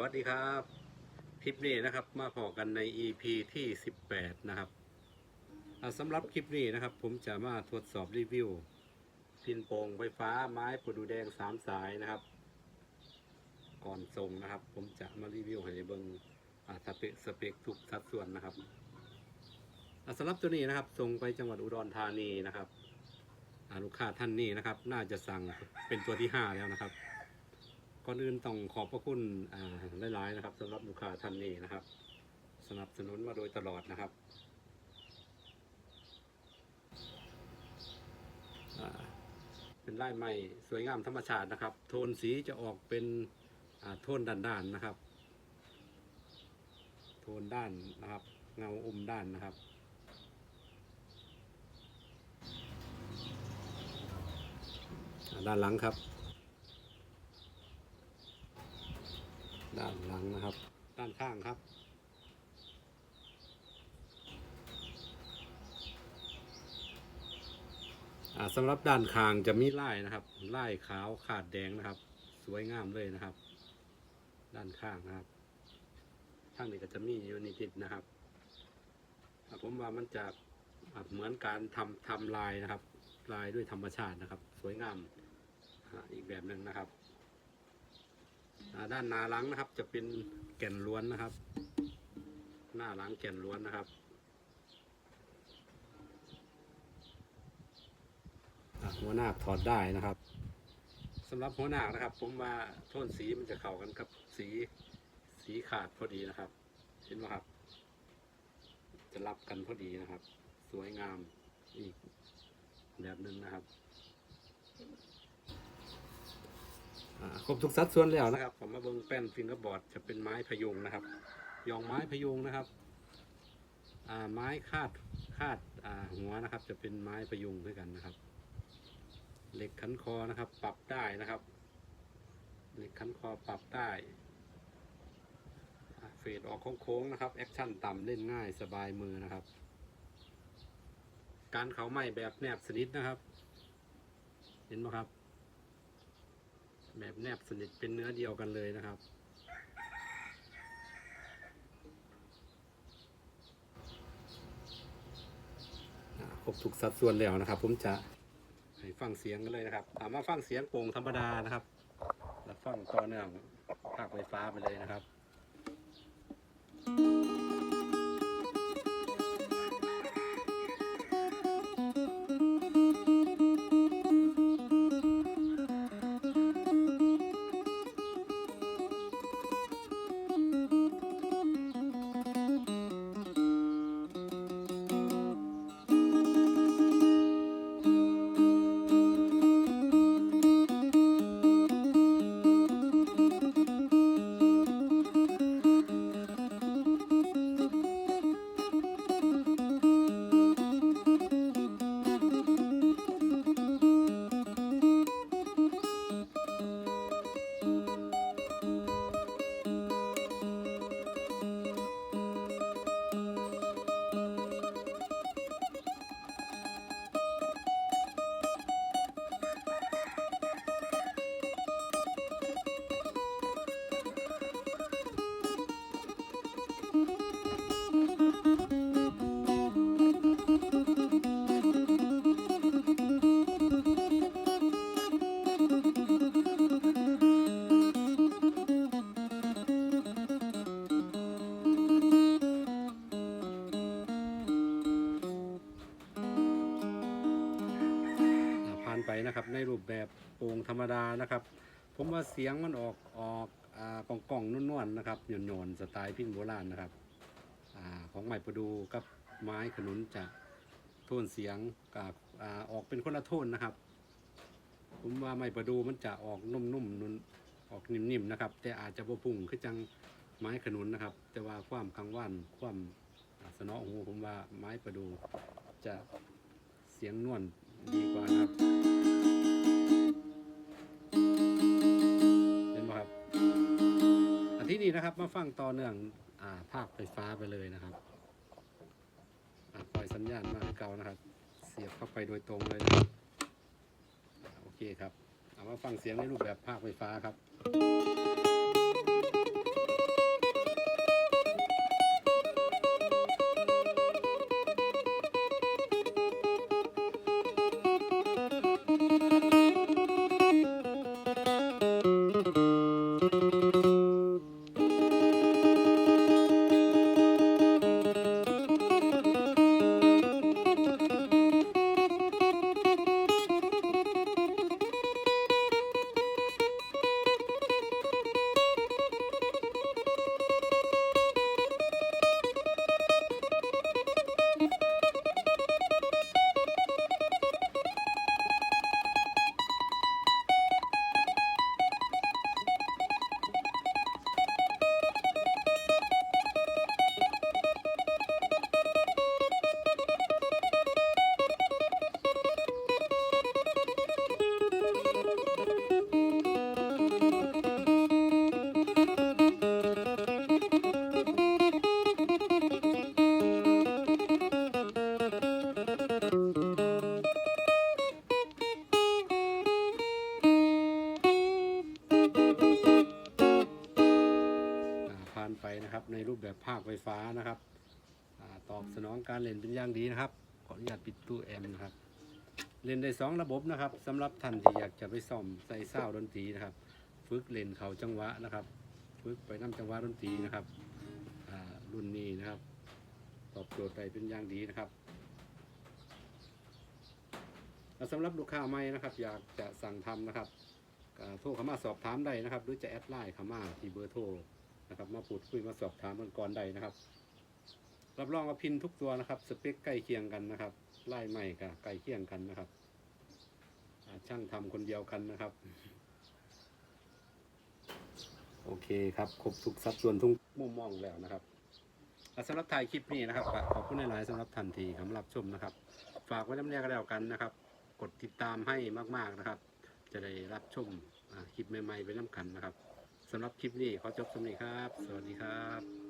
วัสดีครับ คลิปนี้นะครับมาพอกันใน EP ที่ 18 นะครับสำหรับคลิปนี้นะครับ ผมจะมาทดสอบรีวิว พินโปงไฟฟ้าไม้ประดูแดง 3 สายนะครับ ก่อนส่งนะครับ ผมจะมารีวิวให้เบิงอ่าสเปคสเปคทุกสัดส่วนนะครับสำหรับตัวนี้นะครับส่งไปจังหวัดอุดรธานีนะครับลูกค้าท่านนี้นะครับ น่าจะสั่งเป็นตัวที่ 5 แล้วนะครับ ก่อนอื่นต้องขอบพระคุณหลายๆนะครับสำหรับลูกค้าท่านนี้นะครับ สนับสนุนมาโดยตลอดนะครับเป็นลายไม้สวยงามธรรมชาตินะครับ โทนสีจะออกเป็นโทนด้านๆนะครับ โทนด้านนะครับ เงาอมด้านนะครับด้านหลังครับ ด้านหลังนะครับ ด้านข้างครับ สำหรับด้านข้างจะมีลายนะครับลายขาวขาดแดงนะครับ สวยงามเลยนะครับ ด้านข้างนะครับข้างนี้ก็จะมียูนิติดนะครับอ่าผมว่ามันจะเหมือนการทำทำลายนะครับ ลายด้วยธรรมชาตินะครับ สวยงามอีกแบบหนึ่งนะครับ ด้านหน้าหลังนะครับ จะเป็นแก่นล้วนนะครับ หน้าหลังแก่นล้วนนะครับหัวหน้าถอดได้นะครับสำหรับหัวหน้านะครับ ผมว่าโทนสีมันจะเข้ากันกับสีสีขาดพอดีนะครับ เห็นไหมครับ จะรับกันพอดีนะครับ สวยงามอีกแบบหนึ่งนะครับ ครบทุกสัดส่วนแล้วนะครับผมมาเบิ้งแป้นฟิงเกอร์บอร์ดจะเป็นไม้พยุงนะครับ ยองไม้พยุงนะครับไม้คาดคาดหัวนะครับ จะเป็นไม้พยุงด้วยกันนะครับ เหล็กขันคอนะครับ ปรับได้นะครับ เหล็กขันคอปรับได้เฟดออกโค้งๆนะครับแอคชั่นต่ำเล่นง่ายสบายมือนะครับ การเขาไหม้แบบแนบสนิทนะครับ เห็นไหมครับ แบบแนบสนิทเป็นเนื้อเดียวกันเลยนะครับ ครบทุกสัดส่วนแล้วนะครับ ผมจะให้ฟังเสียงกันเลยนะครับถามมาฟังเสียงโป่งธรรมดานะครับ แล้วฟังต่อเนื่องภาคไฟฟ้าไปเลยนะครับอ่า นไปนะครับ ในรูปแบบโป่งธรรมดานะครับ ผมว่าเสียงมันออกออกอ่ากล่องกล่องๆนุ่นๆนะครับหย่อนหย่อนๆสไตล์พินโบราณนะครับอาของใหม่ประดูกับไม้ขนุนจะโทนเสียงกับอ่าออกเป็นคนละโทนนะครับ ผมว่าไม้ประดูมันจะออกนุ่มๆนุ่นออกนิ่มๆนะครับ แต่อาจจะบ่พุ่งคือจังไม้ขนุนนะครับ แต่ว่าความกังวานความสนอหูผมว่าไม้ประดูจะเสียงนวล ดีกว่านะครับเห็นไหมครับ อันที่นี้นะครับ มาฟังต่อเนื่องอ่าภาคไฟฟ้าไปเลยนะครับอ่าปล่อยสัญญาณมาให้เก่านะครับ เสียบเข้าไปโดยตรงเลยนะโอเคครับ เอามาฟังเสียงในรูปแบบภาคไฟฟ้าครับ นะครับ ในรูปแบบภาคไฟฟ้านะครับอตอบสนองการเล่นเป็นอย่างดีนะครับ ขออนุญาตปิดตู้แอมนะครับ เล่นได้สองระบบนะครับสำหรับท่านที่อยากจะไปซ่อมใส่เศร้าดนตรีนะครับ ฝึกเล่นเขาจังหวะนะครับ ฝึกไปน้ำจังหวะดนตรีนะครับรุ่นนี้นะครับ ตอบโจทย์ได้เป็นอย่างดีนะครับสำหรับลูกค้าใหม่นะครับ อยากจะสั่งทำนะครับโทรเข้ามาสอบถามได้นะครับ หรือจะแอดไลน์เข้ามาที่เบอร์โทร นะครับมาพูดคุยมาสอบถามกันก่อนได้นะครับ รับรองว่าพินทุกตัวนะครับ สเปคใกล้เคียงกันนะครับไล่ใหม่กับใกล้เคียงกันนะครับอ่าช่างทำคนเดียวกันนะครับ โอเคครับครบทุกสัดส่วนทุกมุมมองแล้วนะครับอะสำหรับถ่ายคลิปนี้นะครับก็ขอบคุณหลายๆสำหรับทันทีคำรับชมนะครับ ฝากไว้น้ำเนียก็แล้วกันนะครับ กดติดตามให้มากๆนะครับ จะได้รับชมอ่าคลิปใหม่ๆไปน้ำกันนะครับ สำหรับคลิปนี้ขอจบสำนี้ครับ สวัสดีครับ